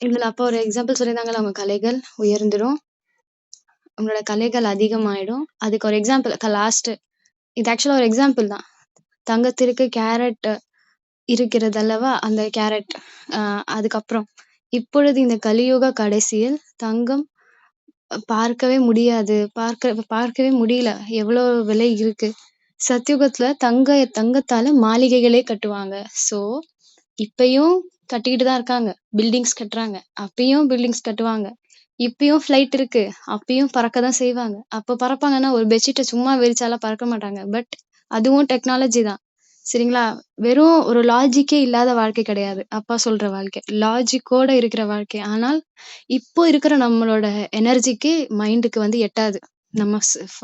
இதுல அப்போ ஒரு எக்ஸாம்பிள் சொல்லியிருந்தாங்கல்ல அவங்க கலைகள் உயர்ந்துடும். அவங்களோட கலைகள் அதிகமாயிடும். அதுக்கு ஒரு எக்ஸாம்பிள் லாஸ்ட் இது ஆக்சுவலா ஒரு எக்ஸாம்பிள் தான். தங்கத்திற்கு கேரட் இருக்கிறது அல்லவா? அந்த கேரட் ஆஹ் அதுக்கப்புறம் இப்பொழுது இந்த கலியுக கடைசியில் தங்கம் பார்க்கவே முடியாது. பார்க்க பார்க்கவே முடியல. எவ்வளவு விலை இருக்கு. சத்தியுகத்துல தங்க தங்கத்தால மாளிகைகளே கட்டுவாங்க. சோ இப்பயும் கட்டிக்கிட்டு தான் இருக்காங்க. பில்டிங்ஸ் கட்டுறாங்க. அப்பயும் பில்டிங்ஸ் கட்டுவாங்க. இப்பயும் ஃப்ளைட் இருக்கு. அப்பயும் பறக்க தான் செய்வாங்க. அப்போ பறப்பாங்கன்னா ஒரு பெட்ஷீட்டை சும்மா விரிச்சாலாம் பறக்க மாட்டாங்க. பட் அதுவும் டெக்னாலஜி தான். சரிங்களா? வெறும் ஒரு லாஜிக்கே இல்லாத வாழ்க்கை கிடையாது. அப்பா சொல்ற வாழ்க்கை. லாஜிக்கோட இருக்கிற வாழ்க்கை. ஆனால் இப்போ இருக்கிற நம்மளோட எனர்ஜிக்கு மைண்டுக்கு வந்து எட்டாது. நம்ம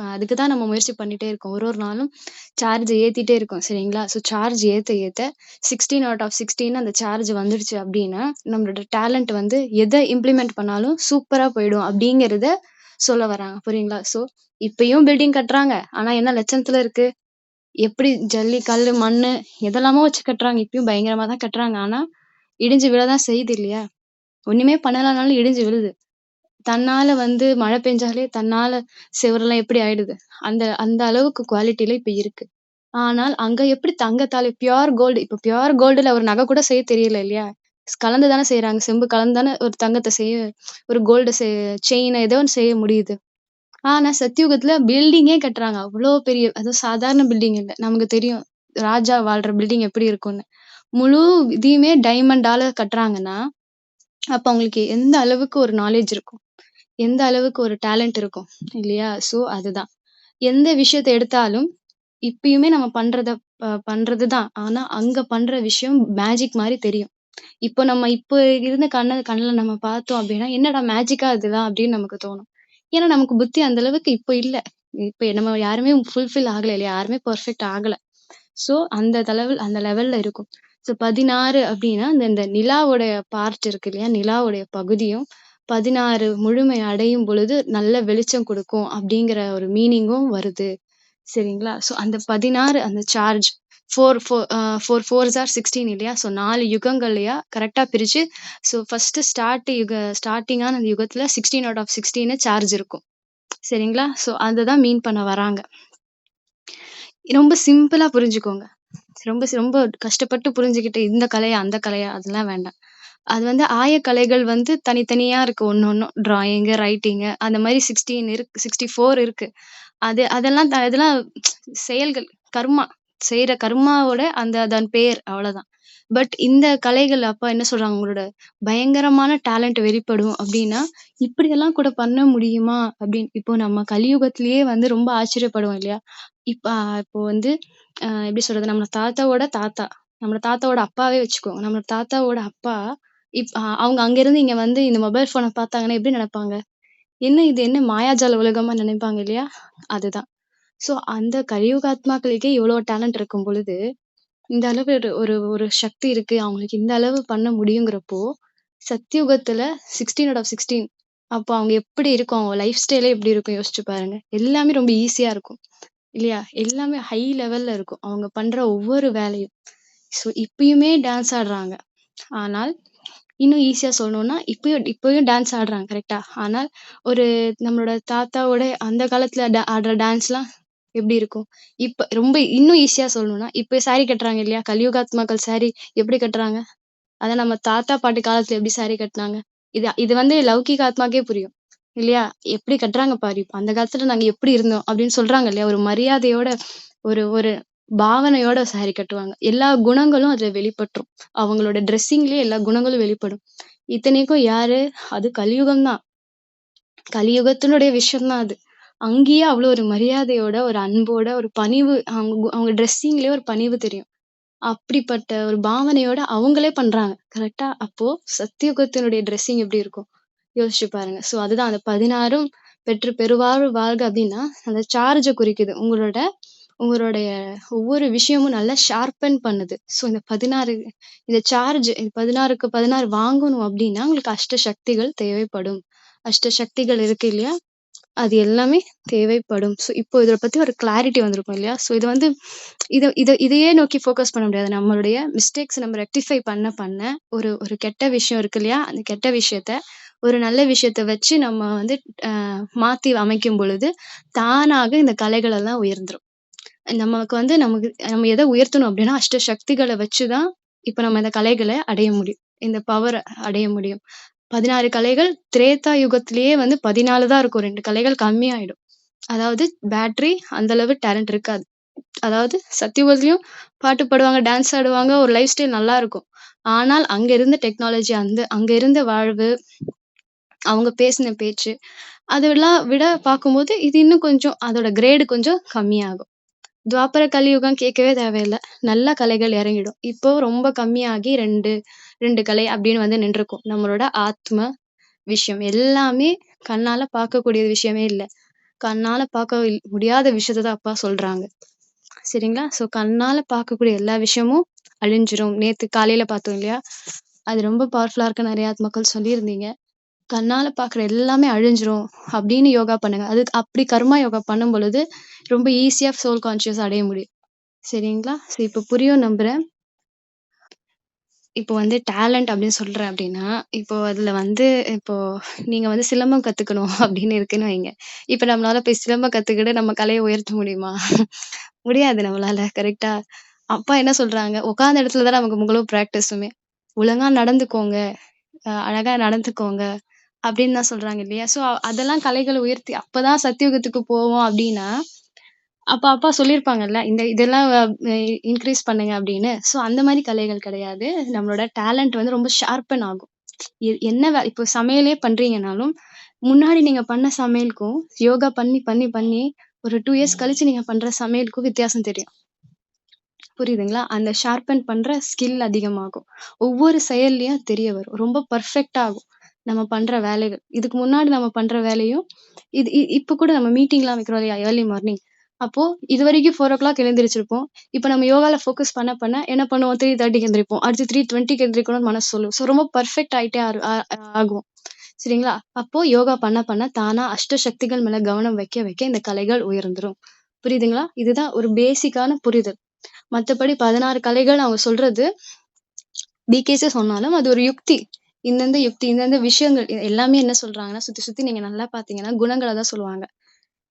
அதுக்கு தான் நம்ம முயற்சி பண்ணிட்டே இருக்கோம். ஒரு ஒரு நாளும் சார்ஜ் ஏத்திட்டே இருக்கோம் சரிங்களா? ஸோ சார்ஜ் ஏத்த ஏத்த சிக்ஸ்டீன் அவுட் ஆஃப் சிக்ஸ்டீன் அந்த சார்ஜ் வந்துடுச்சு அப்படின்னா நம்மளோட டேலண்ட் வந்து எதை இம்ப்ளிமெண்ட் பண்ணாலும் சூப்பரா போயிடும் அப்படிங்கிறத சொல்ல வராங்க புரியுங்களா? ஸோ இப்பயும் பில்டிங் கட்டுறாங்க ஆனா என்ன லட்சணத்துல இருக்கு? எப்படி ஜல்லி கல்லு மண்ணு எதெல்லாமோ வச்சு கட்டுறாங்க இப்பயும் பயங்கரமா தான் கட்டுறாங்க. ஆனா இடிஞ்சு விழ தான் செய்யுது இல்லையா? ஒண்ணுமே பண்ணலனாலும் இடிஞ்சு விழுது. தன்னால வந்து மழை பெஞ்சாலே தன்னால செவரெல்லாம் எப்படி ஆயிடுது? அந்த அந்த அளவுக்கு குவாலிட்டில இப்ப இருக்கு. ஆனால் அங்க எப்படி தங்கத்தாலே பியூர் கோல்டு இப்ப பியூர் கோல்டுல ஒரு நகை கூட செய்ய தெரியல இல்லையா? கலந்து தானே செய்யறாங்க செம்பு கலந்து தானே ஒரு தங்கத்தை செய்ய ஒரு கோல்டு செயின் ஏதோ ஒன்று செய்ய முடியுது. ஆனா சத்தியுகத்துல பில்டிங்கே கட்டுறாங்க. அவ்வளோ பெரிய அதுவும் சாதாரண பில்டிங் இல்லை. நமக்கு தெரியும் ராஜா வாழ்ற பில்டிங் எப்படி இருக்கும்னு. முழு இதையுமே டைமண்டால கட்டுறாங்கன்னா அப்ப அவங்களுக்கு எந்த அளவுக்கு ஒரு நாலேஜ் இருக்கும் எந்த அளவுக்கு ஒரு டேலண்ட் இருக்கும் இல்லையா? சோ அதுதான். எந்த விஷயத்த எடுத்தாலும் இப்பயுமே நம்ம பண்றத பண்றதுதான். ஆனா அங்க பண்ற விஷயம் மேஜிக் மாதிரி தெரியும். இப்போ நம்ம இப்போ இருந்த கண்ண கண்ணில் நம்ம பார்த்தோம் அப்படின்னா என்னடா மேஜிக்கா இதுதான் அப்படின்னு நமக்கு தோணும். ஏன்னா நமக்கு புத்தி அந்த அளவுக்கு இப்போ இல்ல. இப்ப நம்ம யாருமே ஃபுல்ஃபில் ஆகல இல்லையா? யாருமே பர்ஃபெக்ட் ஆகல. சோ அந்த லெவல் அந்த லெவல்ல இருக்கும். சோ பதினாறு அப்படின்னா இந்த இந்த நிலாவுடைய பார்ட் இருக்கு இல்லையா? நிலாவுடைய பகுதியும் பதினாறு முழுமை அடையும் பொழுது நல்ல வெளிச்சம் கொடுக்கும் அப்படிங்கிற ஒரு மீனிங்கும் வருது. சரிங்களா? சோ அந்த பதினாறு அந்த charge four four four fours are sixteen இல்லையா? ஸோ நாலு யுகங்கள்லையா? கரெக்டாக பிரிச்சு ஸோ ஃபஸ்ட்டு ஸ்டார்ட் யுக ஸ்டார்டிங்கான அந்த யுகத்துல sixteen out of sixteen charge இருக்கும். சரிங்களா? ஸோ அதை தான் மீன் பண்ண வராங்க. ரொம்ப சிம்பிளா புரிஞ்சுக்கோங்க. ரொம்ப ரொம்ப கஷ்டப்பட்டு புரிஞ்சுக்கிட்டு இந்த கலையா அந்த கலையா? அதெல்லாம் வேண்டாம். அது வந்து ஆயக்கலைகள் வந்து தனித்தனியா இருக்கு. ஒண்ணு ஒண்ணும் ட்ராயிங்கு ரைட்டிங்கு அந்த மாதிரி சிக்ஸ்டீன் இருக்கு சிக்ஸ்டி ஃபோர் இருக்கு. அது அதெல்லாம் இதெல்லாம் செயல்கள் கர்மா செய்யற கர்மாவோட அந்த அதன் பேர் அவ்வளவுதான். பட் இந்த கலைகள் அப்பா என்ன சொல்றாங்க? உங்களோட பயங்கரமான டேலண்ட் வெளிப்படும் அப்படின்னா இப்படியெல்லாம் கூட பண்ண முடியுமா? அப்படின்னு இப்போ நம்ம கலியுகத்திலேயே வந்து ரொம்ப ஆச்சரியப்படுவோம் இல்லையா? இப்ப இப்போ வந்து எப்படி சொல்றது? நம்ம தாத்தாவோட தாத்தா நம்ம தாத்தாவோட அப்பாவே வச்சுக்கோங்க. நம்ம தாத்தாவோட அப்பா இப் அவங்க அங்க இருந்து இங்க வந்து இந்த மொபைல் போனை பார்த்தாங்கன்னா எப்படி நினைப்பாங்க? என்ன இது என்ன மாயாஜால உலகமா நினைப்பாங்க இல்லையா? அதுதான். சோ அந்த கலியுக ஆத்மாக்களுக்கே இவ்வளவு டேலண்ட் இருக்கும் பொழுது இந்த அளவு ஒரு ஒரு ஒரு சக்தி இருக்கு. அவங்களுக்கு இந்த அளவு பண்ண முடியுங்கிறப்போ சத்தியுகத்துல சிக்ஸ்டீன் அவுட் ஆஃப் சிக்ஸ்டீன் அப்போ அவங்க எப்படி இருக்கும்? அவங்க லைஃப் ஸ்டைலே எப்படி இருக்கும்? யோசிச்சு பாருங்க. எல்லாமே ரொம்ப ஈஸியா இருக்கும். இல்லையா? எல்லாமே ஹை லெவல்ல இருக்கும். அவங்க பண்ற ஒவ்வொரு வேலையும். ஸோ இப்பயுமே டான்ஸ் ஆடுறாங்க. ஆனால் இன்னும் ஈஸியா சொல்லணும்னா இப்பயும் இப்பயும் டான்ஸ் ஆடுறாங்க கரெக்டா ஆனால் ஒரு நம்மளோட தாத்தாவோட அந்த காலத்துல ஆடுற டான்ஸ்லாம் எப்படி இருக்கும்? இப்ப ரொம்ப இன்னும் ஈஸியா சொல்லணும்னா இப்ப சாரி கட்டுறாங்க இல்லையா? கலியுகாத்மாக்கள் சாரி எப்படி கட்டுறாங்க? அதை நம்ம தாத்தா பாட்டி காலத்துல எப்படி சாரி கட்டினாங்க? இது இது வந்து லௌகிக ஆத்மாக்கே புரியும் இல்லையா? எப்படி கட்டுறாங்க பாரு இப்ப அந்த காலத்துல நாங்க எப்படி இருந்தோம் அப்படின்னு சொல்றாங்க இல்லையா? ஒரு மரியாதையோட ஒரு ஒரு பாவனையோட சாரி கட்டுவாங்க. எல்லா குணங்களும் அதுல வெளிப்பட்டுரும். அவங்களோட ட்ரெஸ்ஸிங்லயே எல்லா குணங்களும் வெளிப்படும். இத்தனைக்கும் யாரு? அது கலியுகம் தான் கலியுகத்தினுடைய விஷயம்தான் அது. அங்கேயே அவ்வளவு ஒரு மரியாதையோட ஒரு அன்போட ஒரு பணிவு அவங்க அவங்க ட்ரெஸ்ஸிங்லயே ஒரு பணிவு தெரியும். அப்படிப்பட்ட ஒரு பாவனையோட அவங்களே பண்றாங்க. கரெக்டா அப்போ சத்தியுகத்தினுடைய ட்ரெஸ்ஸிங் எப்படி இருக்கும்? யோசிச்சு பாருங்க. சோ அதுதான் அந்த பதினாறும் பெற்று பெருவாழ்வு வாழ்க அப்படின்னா அந்த சார்ஜை குறிக்குது. உங்களோட உங்களுடைய ஒவ்வொரு விஷயமும் நல்லா ஷார்பன் பண்ணுது ஸோ இந்த பதினாறு இந்த சார்ஜ் பதினாறுக்கு பதினாறு வாங்கணும் அப்படின்னா உங்களுக்கு அஷ்ட சக்திகள் தேவைப்படும் அஷ்ட சக்திகள் இருக்கு இல்லையா அது எல்லாமே தேவைப்படும். ஸோ, இப்போ இதை பற்றி ஒரு கிளாரிட்டி வந்திருக்கும் இல்லையா? ஸோ, இது வந்து இதை இதை இதையே நோக்கி ஃபோக்கஸ் பண்ண முடியாது. நம்மளுடைய மிஸ்டேக்ஸ் நம்ம ரெக்டிஃபை பண்ண பண்ண ஒரு ஒரு கெட்ட விஷயம் இருக்கு இல்லையா? அந்த கெட்ட விஷயத்த ஒரு நல்ல விஷயத்த வச்சு நம்ம வந்து மாற்றி அமைக்கும் பொழுது, தானாக இந்த கலைகள் எல்லாம் உயர்ந்துரும். நமக்கு வந்து நமக்கு நம்ம எதை உயர்த்தணும் அப்படின்னா அஷ்ட சக்திகளை வச்சு தான் இப்ப நம்ம இந்த கலைகளை அடைய முடியும். இந்த பவரை அடைய முடியும். 16 கலைகள் திரேதா யுகத்திலேயே வந்து 14 தான் இருக்கும். ரெண்டு கலைகள் கம்மியாயிடும். அதாவது பேட்டரி அந்த அளவு டேலண்ட் இருக்காது. அதாவது சத்தியுகத்திலையும் பாட்டு பாடுவாங்க, டான்ஸ் ஆடுவாங்க, ஒரு லைஃப் ஸ்டைல் நல்லா இருக்கும். ஆனால் அங்க இருந்த டெக்னாலஜி அந்த அங்க இருந்த வாழ்வு, அவங்க பேசின பேச்சு, அதெல்லாம் விட பார்க்கும்போது இது இன்னும் கொஞ்சம் அதோட கிரேடு கொஞ்சம் கம்மியாகும். துவாபர கலியுகம் கேட்கவே தேவையில்ல. நல்ல கலைகள் இறங்கிடும். இப்போ ரொம்ப கம்மியாகி 2, 2 கலை அப்படின்னு வந்து நின்றுக்கும். நம்மளோட ஆத்ம விஷயம் எல்லாமே கண்ணால பார்க்கக்கூடிய விஷயமே இல்லை கண்ணால பார்க்க இல் முடியாத விஷயத்த தான் அப்பா சொல்றாங்க. சரிங்களா? ஸோ கண்ணால பார்க்கக்கூடிய எல்லா விஷயமும் அழிஞ்சிரும். நேத்து காலையில பார்த்தோம் இல்லையா? அது ரொம்ப பவர்ஃபுல்லா இருக்கு நிறைய ஆத்மாக்கள் சொல்லியிருந்தீங்க. கண்ணால பார்க்குற எல்லாமே அழிஞ்சிரும் அப்படின்னு யோகா பண்ணுங்க. அது அப்படி கர்மா யோகா பண்ணும் பொழுது, ரொம்ப ஈஸியா சோல் கான்ஷியஸ் அடைய முடியும். சரிங்களா? ஸோ இப்ப புரியும் நம்புறேன். இப்போ வந்து டேலண்ட் அப்படின்னு சொல்றேன் அப்படின்னா, இப்போ அதுல வந்து இப்போ நீங்க வந்து சிலம்பம் கத்துக்கணும் அப்படின்னு இருக்குன்னு வைங்க. இப்ப நம்மளால போய் சிலம்பம் கத்துக்கிட்டு நம்ம கலையை உயர்த்த முடியுமா? முடியாது நம்மளால. கரெக்டா அப்பா என்ன சொல்றாங்க? உட்காந்த இடத்துல தான் நமக்கு முழு பிராக்டிஸுமே. ஒழுங்கா நடந்துக்கோங்க. அழகா நடந்துக்கோங்க. அப்படின்னு தான் சொல்றாங்க இல்லையா? ஸோ அதெல்லாம் கலைகளை உயர்த்தி அப்பதான் சத்தியுகத்துக்கு போவோம் அப்படின்னா, அப்ப அப்பா சொல்லியிருப்பாங்கல்ல, இந்த இதெல்லாம் இன்க்ரீஸ் பண்ணுங்க அப்படின்னு. ஸோ அந்த மாதிரி கலைகள் கிடையாது. நம்மளோட டேலண்ட் வந்து ரொம்ப ஷார்ப்பன் ஆகும். எ என்ன வே இப்போ சமையலே பண்றீங்கனாலும், முன்னாடி நீங்க பண்ண சமையலுக்கும், யோகா பண்ணி, பண்ணி, பண்ணி ஒரு டூ இயர்ஸ் கழிச்சு நீங்க பண்ற சமையலுக்கும் வித்தியாசம் தெரியும். புரியுதுங்களா? அந்த ஷார்ப்பன் பண்ற ஸ்கில் அதிகமாகும். ஒவ்வொரு செயல்லையும் தெரிய வரும். ரொம்ப பர்ஃபெக்ட் ஆகும். நம்ம பண்ற வேலைகள். இதுக்கு முன்னாடி நம்ம பண்ற வேலையும், இது இ இப்ப கூட நம்ம மீட்டிங்லாம் வைக்கிறோம் இல்லையா? Early morning. அப்போ இது வரைக்கும் ஃபோர் ஓ கிளாக் எழுந்திரிச்சிருப்போம். இப்ப நம்ம யோகால ஃபோக்கஸ் பண்ண பண்ண என்ன பண்ணுவோம்? 3:30க்கு எந்திரிப்போம். அடுத்து 3:20க்கு எந்திரிக்கணும்னு மனசு சொல்லும். ஸோ ரொம்ப பெர்ஃபெக்ட் ஆயிட்டே ஆரு ஆ ஆகும். சரிங்களா? அப்போ யோகா பண்ண பண்ண தானா அஷ்ட சக்திகள் மேல கவனம் வைக்க வைக்க இந்த கலைகள் உயர்ந்துரும். புரியுதுங்களா? இதுதான் ஒரு பேசிக்கான புரிதல். மத்தபடி 16 கலைகள் அவங்க சொல்றது பிகேஸே சொன்னாலும் அது ஒரு யுக்தி. இந்தந்த யுக்தி, இந்தந்த விஷயங்கள் எல்லாமே என்ன சொல்றாங்கன்னா, சுத்தி சுத்தி நீங்க நல்லா பார்த்தீங்கன்னா, குணங்களை தான் சொல்லுவாங்க.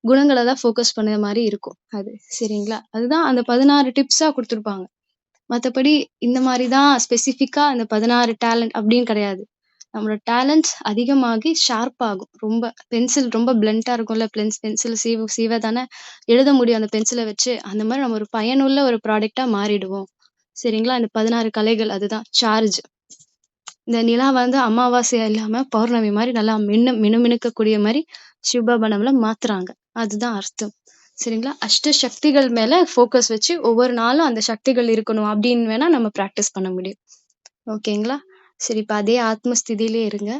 குணங்களை தான் ஃபோக்கஸ் பண்ண மாதிரி இருக்கும் அது. சரிங்களா? அதுதான் அந்த 16 டிப்ஸா கொடுத்துருப்பாங்க மற்றபடி இந்த மாதிரி தான் ஸ்பெசிஃபிக்கா அந்த 16 டேலண்ட் அப்படின்னு கிடையாது. நம்மளோட டேலண்ட்ஸ் அதிகமாகி ஷார்ப் ஆகும். ரொம்ப பென்சில் ரொம்ப பிளன்ட்டா இருக்கும்ல, பென்ஸ் பென்சில் சீவ சீவ தானே எழுத முடியும் அந்த பென்சிலை வச்சு. அந்த மாதிரி நம்ம ஒரு பயனுள்ள ஒரு ப்ராடக்ட்டா மாறிடுவோம். சரிங்களா? இந்த 16 கலைகள் அதுதான் சார்ஜ். இந்த நிலா வந்து அமாவாசையா இல்லாம பௌர்ணமி மாதிரி நல்லா மின்னு மினுமினுக்கக்கூடிய மாதிரி சிவபாபா மாத்துறாங்க. அதுதான் அர்த்தம். சரிங்களா? அஷ்ட சக்திகள் மேல ஃபோக்கஸ் வச்சு ஒவ்வொரு நாளும் அந்த சக்திகள் இருக்கணும் அப்படின்னு வேணா நம்ம பிராக்டிஸ் பண்ண முடியும். ஓகேங்களா? சரி இப்ப அதே ஆத்மஸ்திதியிலே இருங்க.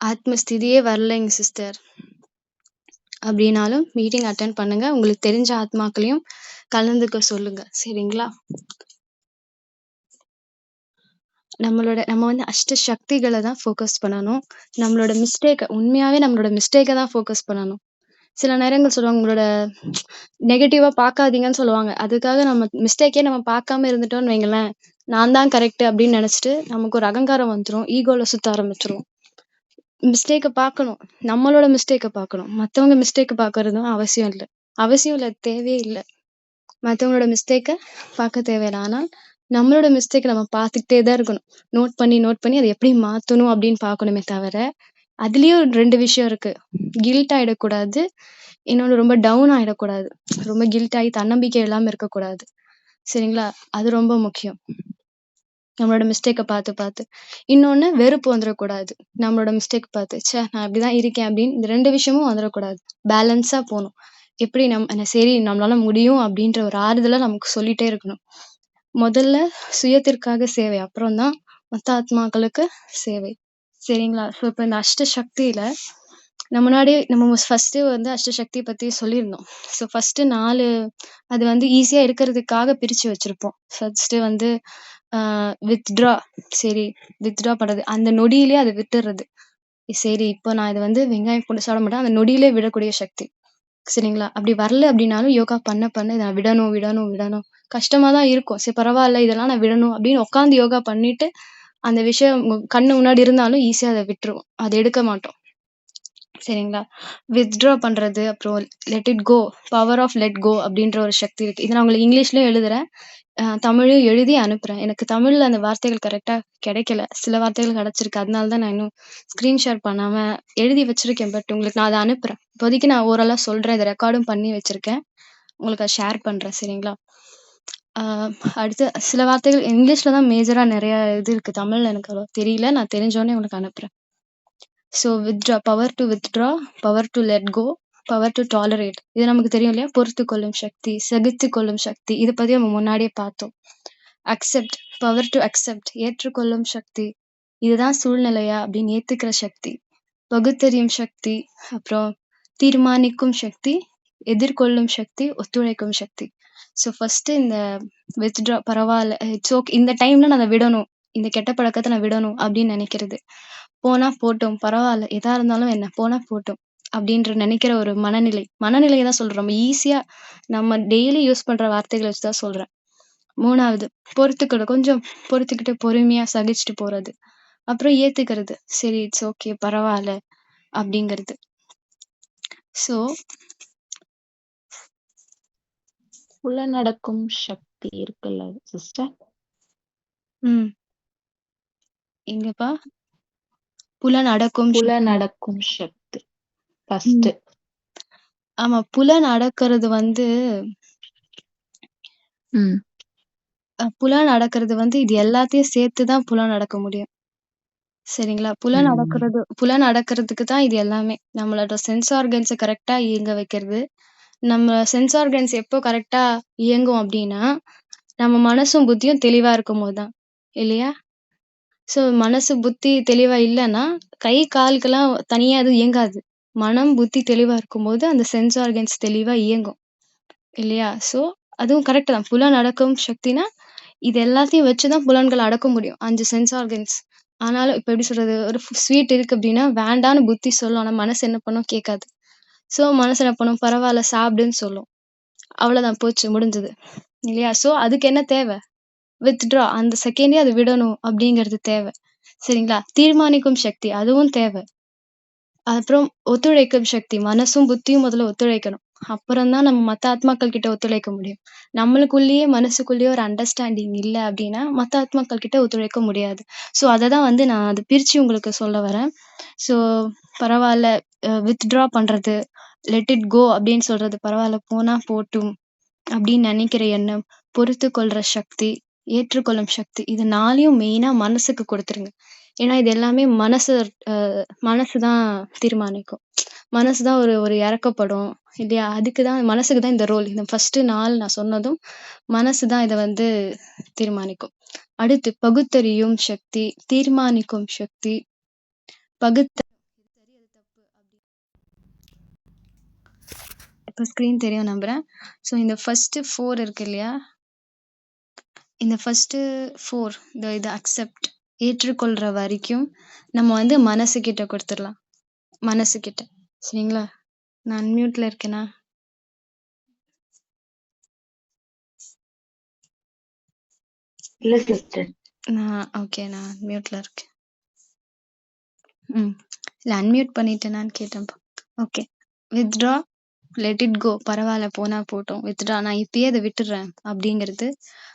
ஆத்மஸ்திதியே வரலைங்க சிஸ்டர். அப்படின்னாலும் மீட்டிங் அட்டன் பண்ணுங்க. உங்களுக்கு தெரிஞ்ச ஆத்மாக்களையும் கலந்துக்க சொல்லுங்க. சரிங்களா? நம்மளோட நம்ம வந்து அஷ்ட சக்திகளை தான் ஃபோக்கஸ் பண்ணணும். நம்மளோட மிஸ்டேக்கை உண்மையாவே நம்மளோட மிஸ்டேக்கை தான் ஃபோக்கஸ் பண்ணணும். சில நேரங்கள் சொல்லுவாங்க, உங்களோட நெகட்டிவா பார்க்காதீங்கன்னு சொல்லுவாங்க. அதுக்காக நம்ம மிஸ்டேக்கே நம்ம பார்க்காம இருந்துட்டோம்னு வைங்களேன், நான் தான் கரெக்ட் அப்படின்னு நினச்சிட்டு நமக்கு ஒரு அகங்காரம் வந்துடும் ஈகோல சுத்த ஆரம்பிச்சிடும் மிஸ்டேக்கை பார்க்கணும். நம்மளோட மிஸ்டேக்கை பார்க்கணும். மற்றவங்க மிஸ்டேக்கை பார்க்கறதும் அவசியம் இல்லை அவசியம் இல்லை தேவையே இல்லை மற்றவங்களோட மிஸ்டேக்கை பார்க்க தேவையில்ல. ஆனால் நம்மளோட மிஸ்டேக் நம்ம பார்த்துக்கிட்டே தான் இருக்கணும். நோட் பண்ணி, நோட் பண்ணி அதை எப்படி மாத்தணும் அப்படின்னு பார்க்கணுமே தவிர, அதுலயும் 2 விஷயம் இருக்கு. கில்ட் ஆயிடக்கூடாது. இன்னொன்னு ரொம்ப டவுன் ஆயிடக்கூடாது. ரொம்ப கில்ட் ஆயி தன்னம்பிக்கை இல்லாம இருக்கக்கூடாது. சரிங்களா? அது ரொம்ப முக்கியம். நம்மளோட மிஸ்டேக்க பார்த்து பார்த்து. இன்னொன்னு வெறுப்பு வந்துரக்கூடாது. நம்மளோட மிஸ்டேக் பார்த்து, ச்சே நான் இப்படிதான் இருக்கேன் அப்படின்னு இந்த 2 விஷயமும் வந்துரக்கூடாது. பேலன்ஸா போணும். எப்படி நம் சரி நம்மளால முடியும் அப்படின்ற ஒரு ஆறுதல நமக்கு சொல்லிட்டே இருக்கணும். முதல்ல சுயத்திற்காக சேவை. அப்புறம் தான் மத்த ஆத்மாக்களுக்கு சேவை. சரிங்களா? ஸோ இப்போ இந்த அஷ்ட சக்தியில நம்ம முன்னாடி நம்ம ஃபர்ஸ்ட்டு வந்து அஷ்ட சக்தியை பத்தி சொல்லியிருந்தோம். ஸோ ஃபர்ஸ்ட் நாலு அது வந்து ஈஸியா இருக்கிறதுக்காக பிரிச்சு வச்சிருப்போம். ஃபர்ஸ்ட் வந்து வித்ட்ரா சரி வித்ட்ரா பண்றது. அந்த நொடியிலேயே அதை விட்டுறது. சரி இப்போ நான் இதை வந்து வெங்காயம் போட்டு சாப்பிட மாட்டேன் அந்த நொடியிலே விடக்கூடிய சக்தி சரிங்களா அப்படி வரல அப்படின்னாலும் யோகா பண்ண பண்ண இதை நான் விடணும் விடணும் விடணும் கஷ்டமா தான் இருக்கும். சரி பரவாயில்ல இதெல்லாம் நான் விடணும் அப்படின்னு உட்காந்து யோகா பண்ணிட்டு அந்த விஷயம் கண்ணு முன்னாடி இருந்தாலும் ஈஸியா அதை விட்டுருவோம். அதை எடுக்க மாட்டோம். சரிங்களா? வித்ட்ரா பண்றது அப்புறம் let it go power off let go அப்படின்ற ஒரு சக்தி இருக்கு. இதை நான் உங்களுக்கு இங்கிலீஷ்லயும் எழுதுறேன். தமிழையும் எழுதி அனுப்புறேன். எனக்கு தமிழ்ல அந்த வார்த்தைகள் கரெக்டா கிடைக்கல. சில வார்த்தைகள் கிடைச்சிருக்கு. அதனால தான் நான் இன்னும் ஸ்கிரீன் ஷேர் பண்ணாம எழுதி வச்சிருக்கேன். பட் உங்களுக்கு நான் அதை அனுப்புறேன். இப்போதைக்கு நான் ஓரளவு சொல்றேன். இதை ரெக்கார்டும் பண்ணி வச்சிருக்கேன். உங்களுக்கு அதை ஷேர் பண்றேன். சரிங்களா? அடுத்து சில வார்த்தைகள் இங்கிலீஷில் தான் மேஜராக நிறைய இது இருக்குது தமிழில் எனக்கு அவ்வளோ தெரியல. நான் தெரிஞ்சோடனே உங்களுக்கு அனுப்புகிறேன் so withdraw power to withdraw power to let go power to tolerate இது நமக்கு தெரியும் இல்லையா? பொறுத்து கொள்ளும் சக்தி சகித்து கொள்ளும் சக்தி. இதை பற்றி நம்ம முன்னாடியே பார்த்தோம். அக்செப்ட் பவர் டு அக்செப்ட் ஏற்றுக்கொள்ளும் சக்தி. இதுதான் சூழ்நிலையா அப்படின்னு ஏற்றுக்கிற சக்தி. பகுத்தறியும் சக்தி அப்புறம் தீர்மானிக்கும் சக்தி எதிர்கொள்ளும் சக்தி ஒத்துழைக்கும் சக்தி. ஸோ ஃபர்ஸ்ட் இந்த வித்ட்ரா பரவாயில்ல இட்ஸ் ஓகே இந்த டைம்ல நான் அதை விடணும். இந்த கெட்ட பழக்கத்தை நான் விடணும் அப்படின்னு நினைக்கிறது. போனா போட்டும் பரவாயில்ல எதா இருந்தாலும் என்ன போனா போட்டோம் அப்படின்ற நினைக்கிற ஒரு மனநிலை. மனநிலையை தான் சொல்றோம். நம்ம ஈஸியா நம்ம டெய்லி யூஸ் பண்ற வார்த்தைகளை வச்சுதான் சொல்றேன். மூணாவது பொறுத்துக்கிட கொஞ்சம் பொறுத்துக்கிட்டு பொறுமையா சகிச்சுட்டு போறது. அப்புறம் ஏத்துக்கிறது. சரி இட்ஸ் ஓகே பரவாயில்ல அப்படிங்கிறது. சோ உள்ள நடக்கும் சக்தி இருக்குல்ல சிஸ்டர் ம். எங்கப்பா. புல நடக்கும் சக்தி. ஃபர்ஸ்ட் ஆமா புலன் அடக்கிறது வந்து புலன் அடக்கிறது வந்து இது எல்லாத்தையும் சேர்த்துதான் புலன் அடக்க முடியும். சரிங்களா? புலன் ம். அடக்கிறது புலன் அடக்கிறதுக்கு தான் இது எல்லாமே. நம்மளோட சென்ஸ் ஆர்கன்ஸை கரெக்டா இயங்க வைக்கிறது. நம்ம சென்ஸ் ஆர்கன்ஸ் எப்போ கரெக்டா இயங்கும் அப்படின்னா நம்ம மனசும் புத்தியும் தெளிவா இருக்கும் போதுதான் இல்லையா? ஸோ மனசு புத்தி தெளிவா இல்லைன்னா கை காலுக்கெல்லாம் தனியா அது இயங்காது. மனம் புத்தி தெளிவா இருக்கும்போது அந்த சென்ஸ் ஆர்கன்ஸ் தெளிவா இயங்கும். இல்லையா? ஸோ அதுவும் கரெக்ட் தான். புலன் அடக்கும் சக்தினா இது எல்லாத்தையும் வச்சுதான் புலன்களை அடக்க முடியும். அஞ்சு சென்ஸ் ஆர்கன்ஸ் ஆனாலும் இப்போ எப்படி சொல்றது? ஒரு ஸ்வீட் இருக்கு அப்படின்னா வேண்டான்னு புத்தி சொல்லும். ஆனால் மனசு என்ன பண்ணும்? கேட்காது. ஸோ மனசு என்ன பண்ணும்? பரவாயில்ல சாப்பிடுன்னு சொல்லும். அவ்வளோதான் போச்சு முடிஞ்சது. இல்லையா? ஸோ அதுக்கு என்ன தேவை? வித்ட்ரா அந்த செகண்டே அது விடணும் அப்படிங்கிறது தேவை. சரிங்களா? தீர்மானிக்கும் சக்தி அதுவும் தேவை. அப்புறம் ஒத்துழைக்கும் சக்தி மனசும் புத்தியும் முதல்ல ஒத்துழைக்கணும். அப்புறம் தான் நம்ம மற்ற ஆத்மாக்கள் கிட்ட ஒத்துழைக்க முடியும். நம்மளுக்குள்ளேயே மனசுக்குள்ளேயே ஒரு அண்டர்ஸ்டாண்டிங் இல்லை அப்படின்னா மற்ற ஆத்மாக்கள் கிட்ட ஒத்துழைக்க முடியாது. ஸோ அதை தான் வந்து நான் அதை பிரித்து உங்களுக்கு சொல்ல வரேன். ஸோ பரவாயில்ல வித்ட்ரா பண்ணுறது லெட் இட் கோ அப்படின்னு சொல்றது பரவாயில்ல போனா போட்டும் அப்படின்னு நினைக்கிற எண்ணம் பொறுத்து கொள்ற சக்தி ஏற்றுக்கொள்ளும் சக்தி இது நாளையும் மெயினா மனசுக்கு கொடுத்துருங்க. ஏன்னா இது எல்லாமே மனசு மனசு மனசுதான் தீர்மானிக்கும். மனசுதான் ஒரு ஒரு இறக்கப்படும் இல்லையா? அதுக்குதான் மனசுக்கு தான் இந்த ரோல் இந்த ஃபர்ஸ்ட் நாள் நான் சொன்னதும் மனசுதான் இதை வந்து தீர்மானிக்கும். அடுத்து பகுத்தறியும் சக்தி தீர்மானிக்கும் சக்தி பகுத்த இப்போ ஸ்க்ரீன் தெரியும் நம்புறேன். ஸோ இந்த ஃபர்ஸ்ட் ஃபோர் இருக்கு இல்லையா? இந்த ஃபர்ஸ்ட் ஃபோர் இந்த இது அக்செப்ட் ஏற்றுக்கொள்ற வரைக்கும் நம்ம வந்து மனசு கிட்ட கொடுத்துடலாம். மனசு கிட்ட சரிங்களா? நான் அன்மியூட்ல இருக்கேனா? இல்ல சிஸ்டர் நான் ஓகே நான் மியூட்ல இருக்கேன். ம். இல்ல அன்மியூட் பண்ணிட்டேனான்னு கேட்டேன்ப்பா. Okay withdraw let it go பரவாயில்ல போனா போட்டோம். வித்துட்டா நான் இப்பயே அதை விட்டுடுறேன் அப்படிங்கிறது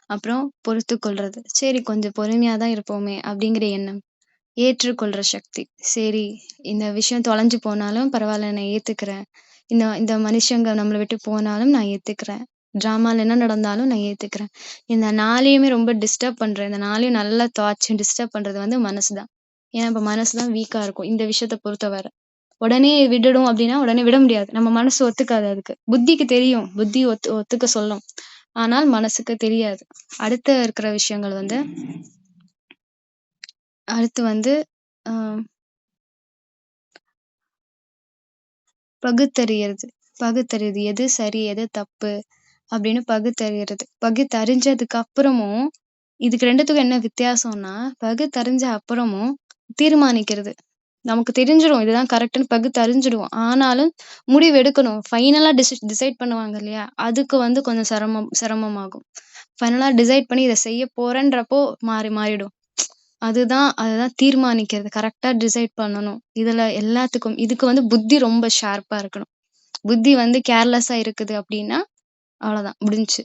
அப்புறம் பொறுத்து கொள்றது சரி கொஞ்சம் பொறுமையா தான் இருப்போமே அப்படிங்கிற எண்ணம். ஏற்றுக்கொள்ற சக்தி. சரி இந்த விஷயம் தொலைஞ்சு போனாலும் பரவாயில்ல நான் ஏத்துக்கிறேன். இந்த இந்த மனுஷங்க நம்மளை விட்டு போனாலும் நான் ஏத்துக்கிறேன். டிராமால என்ன நடந்தாலும் நான் ஏத்துக்கிறேன். இந்த நாளையுமே ரொம்ப டிஸ்டர்ப் பண்றேன். இந்த நாளையும் நல்லா தாட்ஸ் டிஸ்டர்ப் பண்றது வந்து மனசுதான். ஏன்னா இப்ப மனசுதான் வீக்கா இருக்கும். இந்த விஷயத்த பொறுத்தவரை. உடனே விடணும் அப்படின்னா உடனே விட முடியாது. நம்ம மனசு ஒத்துக்காது அதுக்கு. புத்திக்கு தெரியும். புத்தி ஒத்து ஒத்துக்க சொல்லும். ஆனால் மனசுக்கு தெரியாது. அடுத்து இருக்கிற விஷயங்கள் வந்து அடுத்து வந்து ஆஹ் பகுத்தறியறது பகுத்தறியது. எது சரி எது தப்பு அப்படின்னு பகுத்தறியறது பகுத்தறிஞ்சதுக்கு அப்புறமும் இதுக்கு ரெண்டுத்துக்கும் என்ன வித்தியாசம்னா பகுத்தறிஞ்ச அப்புறமும் தீர்மானிக்கிறது. நமக்கு தெரிஞ்சிடும் இதுதான் கரெக்ட்ன்னு பகுத்தறிஞ்சிடுவோம். ஆனாலும் முடிவு எடுக்கணும். ஃபைனலா டிசி டிசைட் பண்ணுவாங்க இல்லையா? அதுக்கு வந்து கொஞ்சம் சிரமம் சிரமமாகும். ஃபைனலா டிசைட் பண்ணி இதை செய்ய போறேன்றப்போ மாறி மாறிடும். அதுதான் அதுதான் தீர்மானிக்கிறது. கரெக்டா டிசைட் பண்ணணும். இதுல எல்லாத்துக்கும் இதுக்கு வந்து புத்தி ரொம்ப ஷார்ப்பா இருக்கணும். புத்தி வந்து கேர்லெஸ்ஸா இருக்குது அப்படின்னா அவ்வளோதான் முடிஞ்சுச்சு.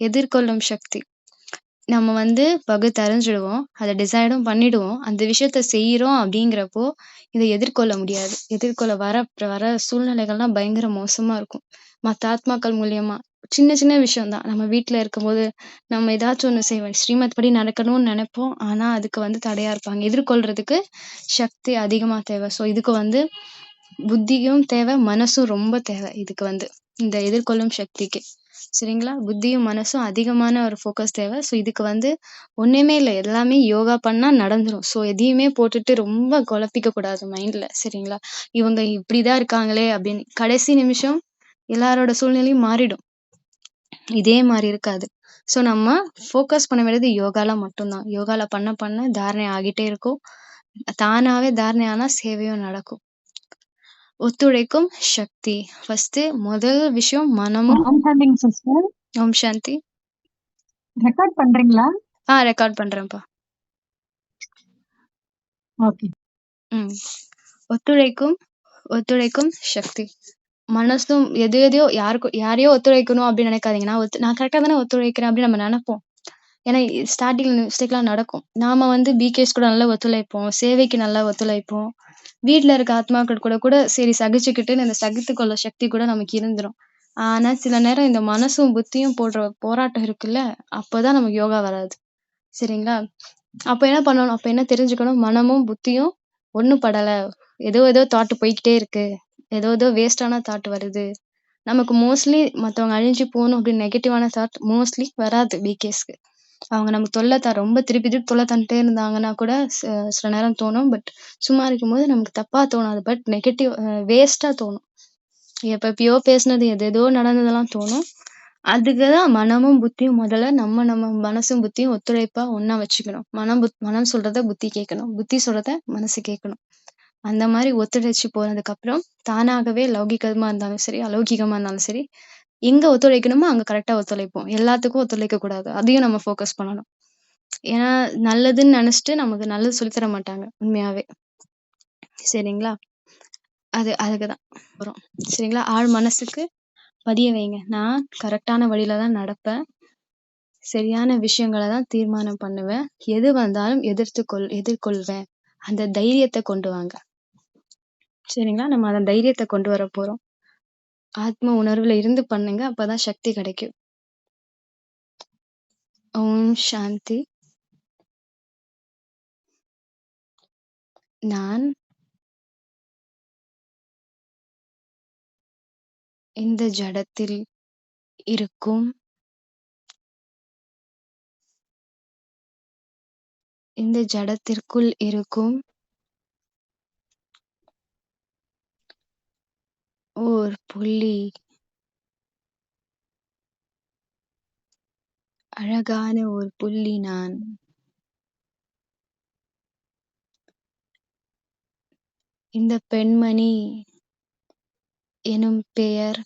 எதிர்கொள்ளும் சக்தி. நம்ம வந்து பகுத்தறிஞ்சிடுவோம். அத டிசைடும் பண்ணிடுவோம். அந்த விஷயத்த செய்றோம் அப்படிங்கிறப்போ இத எதிர்கொள்ள முடியாது. எதிர்கொள்ள வர வர சூழ்நிலைகள்லாம் பயங்கர மோசமா இருக்கும். மத்த ஆத்மாக்கள் மூலியமா. சின்ன சின்ன விஷயம் தான். நம்ம வீட்ல இருக்கும்போது, நம்ம ஏதாச்சும் ஒண்ணு செய்வோம். ஸ்ரீமத் படி நடக்கணும்னு நெனைப்போம். ஆனா, அதுக்கு வந்து தடையா இருப்பாங்க. எதிர்கொள்றதுக்கு சக்தி அதிகமா தேவை. ஸோ, இதுக்கு வந்து புத்தியும் தேவை, மனசும் ரொம்ப தேவை இதுக்கு வந்து. இந்த எதிர்கொள்ளும் சக்திக்கு. சரிங்களா? புத்தியும், மனசும் அதிகமான ஒரு ஃபோக்கஸ் தேவை. ஸோ, இதுக்கு வந்து ஒண்ணுமே இல்லை எல்லாமே யோகா பண்ணா நடந்துடும் ஸோ, எதையுமே போட்டுட்டு ரொம்ப குழப்பிக்க கூடாது மைண்ட்ல. சரிங்களா? இவங்க இப்படிதான் இருக்காங்களே அப்படின்னு. கடைசி நிமிஷம் எல்லாரோட சூழ்நிலையும் மாறிடும். இதே மாதிரி இருக்காது. ஸோ, நம்ம ஃபோக்கஸ் பண்ண வேண்டியது யோகால மட்டும் தான். யோகால பண்ண பண்ண தாரணை ஆகிட்டே இருக்கும். தானாகவே தாரணை ஆனால் சேவையும் நடக்கும். ஒத்துழைக்கும் சக்தி. ஃபர்ஸ்ட்டு முதல் விஷயம் மனமும் ஓம் சாந்திங்க சிஸ்டர் ஓம் சாந்தி. ரெக்கார்ட் பண்றீங்களா ஆ ரெக்கார்ட் பண்றேன்ப்பா. ஓகே ம். ஒத்துழைக்கும் ஒத்துழைக்கும் சக்தி. மனசும் எது எதையோ யாருக்கோ யாரையோ ஒத்துழைக்கணும் அப்படின்னு நினைக்காதீங்க. நான் ஒத்து நான் கரெக்ட்டா தானே ஒத்துழைக்கிறேன் அப்படின்னு நம்ம நெனைப்போம். ஏன்னா ஸ்டார்ட்டிங்ல மிஸ்டேக்லாம் நடக்கும். நாம வந்து பிகேஸ் கூட நல்லா ஒத்துழைப்போம். சேவைக்கு நல்லா ஒத்துழைப்போம். வீட்ல இருக்க ஆத்மாக்கள் கூட கூட சரி சகிச்சுக்கிட்டு இந்த சகித்துக்கொள்ள சக்தி கூட நமக்கு இருந்துரும். ஆனா சில நேரம் இந்த மனசும் புத்தியும் போடுற போராட்டம் இருக்குல்ல, அப்பதான் நமக்கு யோகா வராது. சரிங்களா? அப்ப என்ன பண்ணணும்? அப்ப என்ன தெரிஞ்சுக்கணும்? மனமும் புத்தியும் ஒண்ணுபடல. ஏதோ ஏதோ தாட் போய்க்கிட்டே இருக்கு. ஏதோ ஏதோ வேஸ்டான தாட் வருது. நமக்கு மோஸ்ட்லி மத்தவங்க அழிஞ்சு போணும் அப்படின்னு நெகட்டிவான தாட் மோஸ்ட்லி வராது பிகேஸ்க்கு. அவங்க நமக்கு தொல்லை த ரொம்ப திருப்பி திருப்பி தொல்லை தந்துட்டே இருந்தாங்கன்னா கூட ச சில நேரம் தோணும். பட் சும்மா இருக்கும்போது நமக்கு தப்பா தோணாது. பட் நெகட்டிவ் அ வேஸ்ட்டா தோணும். எப்ப எப்பயோ பேசினது எதேதோ நடந்ததெல்லாம் தோணும். அதுக்கு தான் மனமும் புத்தியும் முதல்ல நம்ம நம்ம மனசும் புத்தியும் ஒத்துழைப்பா ஒண்ணா வச்சுக்கணும். மனம் புத் மனம் சொல்றத புத்தி கேட்கணும். புத்தி சொல்றத மனசு கேட்கணும். அந்த மாதிரி ஒத்துழைச்சு போனதுக்கு அப்புறம் தானாகவே லௌகிகமா இருந்தாலும் சரி, அலௌகிகமா இருந்தாலும் சரி, எங்க ஒத்துழைக்கணுமோ அங்க கரெக்ட்டா ஒத்துழைப்போம். எல்லாத்துக்கும் ஒத்துழைக்க கூடாது. அதையும் நம்ம ஃபோக்கஸ் பண்ணணும். ஏன்னா நல்லதுன்னு நெனைச்சுட்டு நமக்கு நல்லது சொல்லித் தர மாட்டாங்க உண்மையாவே. சரிங்களா? அது அதுக்கு தான் வரும். சரிங்களா? ஆழ் மனசுக்கு பதிய வைங்க. நான் கரெக்ட்டான வழியில தான் நடப்பேன். சரியான விஷயங்கள தான் தீர்மானம் பண்ணுவேன். எது வந்தாலும் எதிர்த்து கொள் எதிர்கொள்வேன். அந்த தைரியத்த கொண்டு வாங்க. சரிங்களா? நம்ம அந்த தைரியத்த கொண்டு வர போறோம். ஆத்ம உணர்வுல இருந்து பண்ணுங்க. அப்பதான் சக்தி கிடைக்கும். ஓம் சாந்தி. நான் இந்த ஜடத்தில் இருக்கும் இந்த ஜடத்திற்குள் இருக்கும் ஒரு புள்ளி அழகான ஒரு புள்ளி நான். இந்த பெண்மணி எனும் பெயர்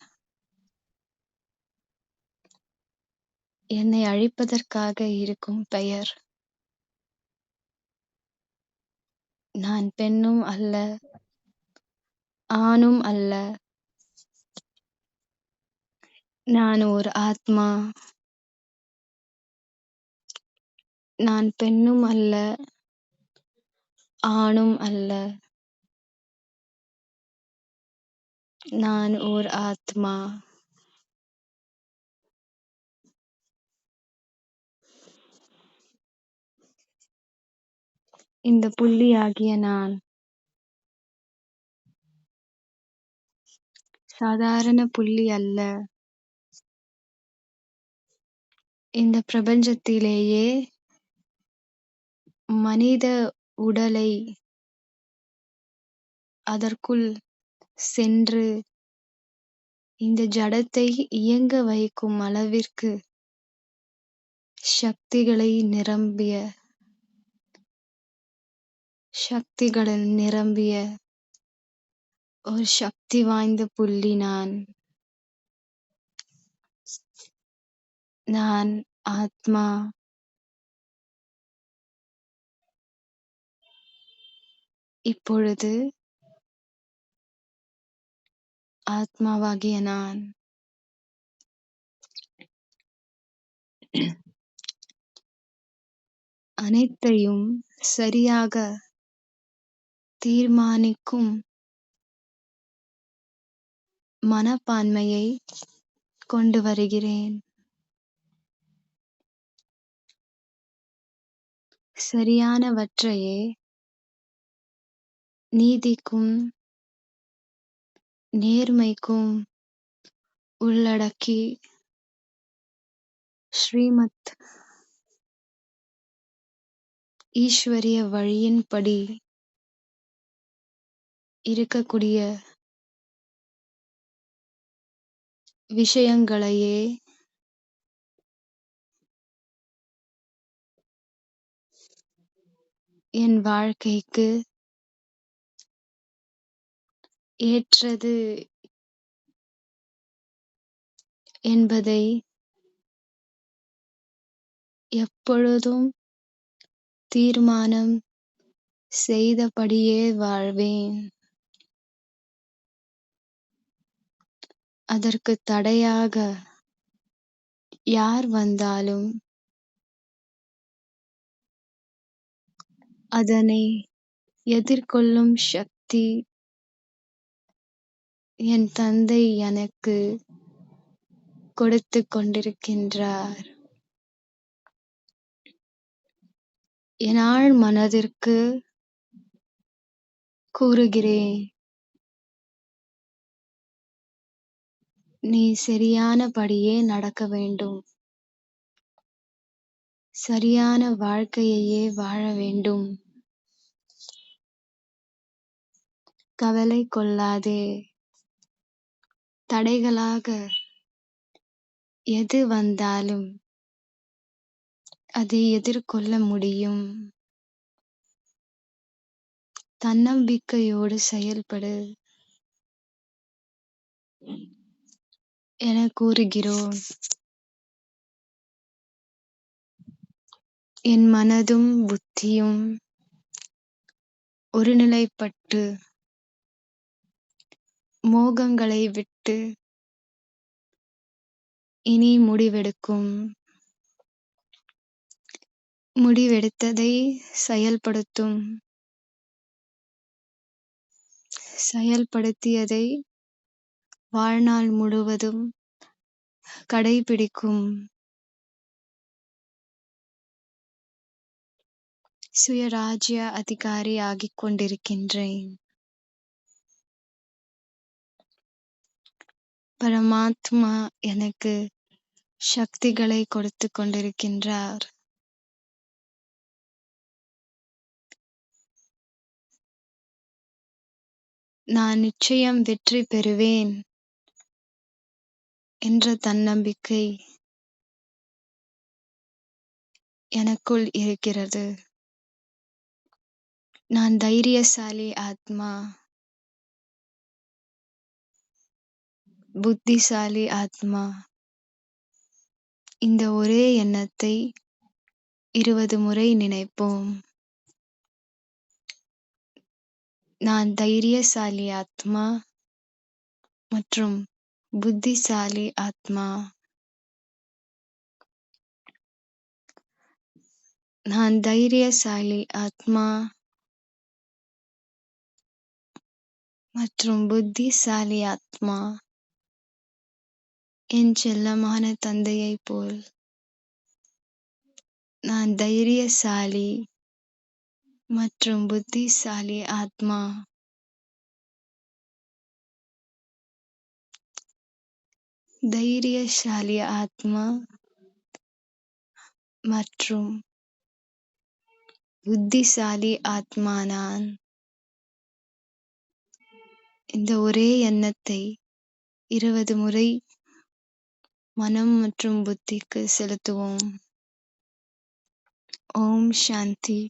என்னை அழிப்பதற்காக இருக்கும் பெயர். நான் பெண்ணும் அல்ல. ஆணும் அல்ல. நான் ஒரு ஆத்மா. நான் பெண்ணும் அல்ல. ஆணும் அல்ல. நான் ஓர் ஆத்மா. இந்த புள்ளியாகிய நான் சாதாரண புள்ளி அல்ல. இந்த பிரபஞ்சத்திலேயே மனித உடலை அதற்குள் சென்று இந்த ஜடத்தை இயங்க வைக்கும் அளவிற்கு சக்திகளை நிரம்பிய சக்திகளில் நிரம்பிய ஒரு சக்தி வாய்ந்த புள்ளி நான் நான் ஆத்மா. இப்பொழுது ஆத்மாவாகிய நான். அனைத்தையும் சரியாக தீர்மானிக்கும் மனப்பான்மையை கொண்டு வருகிறேன். சரியானவற்றையே நீதிக்கும் நேர்மைக்கும் உள்ளடக்கி ஸ்ரீமத் ஈஸ்வரிய வழியின்படி இருக்கக்கூடிய விஷயங்களையே என் வாழ்க்கைக்கு ஏற்றது என்பதை எப்பொழுதும் தீர்மானம் செய்தபடியே வாழ்வேன். அதற்கு தடையாக யார் வந்தாலும் அதனை எதிர்கொள்ளும் சக்தி என் தந்தை எனக்கு கொடுத்து கொண்டிருக்கின்றார். என் ஆழ் மனதிற்கு கூறுகிறேன் நீ சரியானபடியே நடக்க வேண்டும். சரியான வாழ்க்கையையே வாழ வேண்டும். கவலை கொள்ளாதே. தடைகளாக எது வந்தாலும் அதை எதிர்கொள்ள முடியும். தன்னம்பிக்கையோடு செயல்படு. என கூறுகிறோம். என் மனதும் புத்தியும் ஒருநிலைப்பட்டு மோகங்களை விட்டு இனி முடிவெடுக்கும். முடிவெடுத்ததை செயல்படுத்தும். செயல்படுத்தியதை வாழ்நாள் முழுவதும் கடைபிடிக்கும். சுயராஜ்ய அதிகாரி ஆகிக் கொண்டிருக்கின்றேன் பரமாத்மா எனக்கு சக்திகளை கொடுத்து கொண்டிருக்கின்றார். நான் நிச்சயம் வெற்றி பெறுவேன் என்ற தன்னம்பிக்கை எனக்குள் இருக்கிறது. நான் தைரியசாலி ஆத்மா. புத்திசாலி ஆத்மா. இந்த ஒரே எண்ணத்தை இருபது முறை நினைப்போம். நான் தைரியசாலி ஆத்மா மற்றும் புத்திசாலி ஆத்மா. நான் தைரியசாலி ஆத்மா. மற்றும் புத்திசாலி ஆத்மா என் செல்லமான தந்தையைப் போல். நான் தைரியசாலி மற்றும் புத்திசாலி ஆத்மா. தைரியசாலி ஆத்மா மற்றும் புத்திசாலி ஆத்மா நான். இந்த ஒரே எண்ணத்தை இருபது முறை மனம் மற்றும் புத்திக்கு செலுத்துவோம். ஓம் சாந்தி.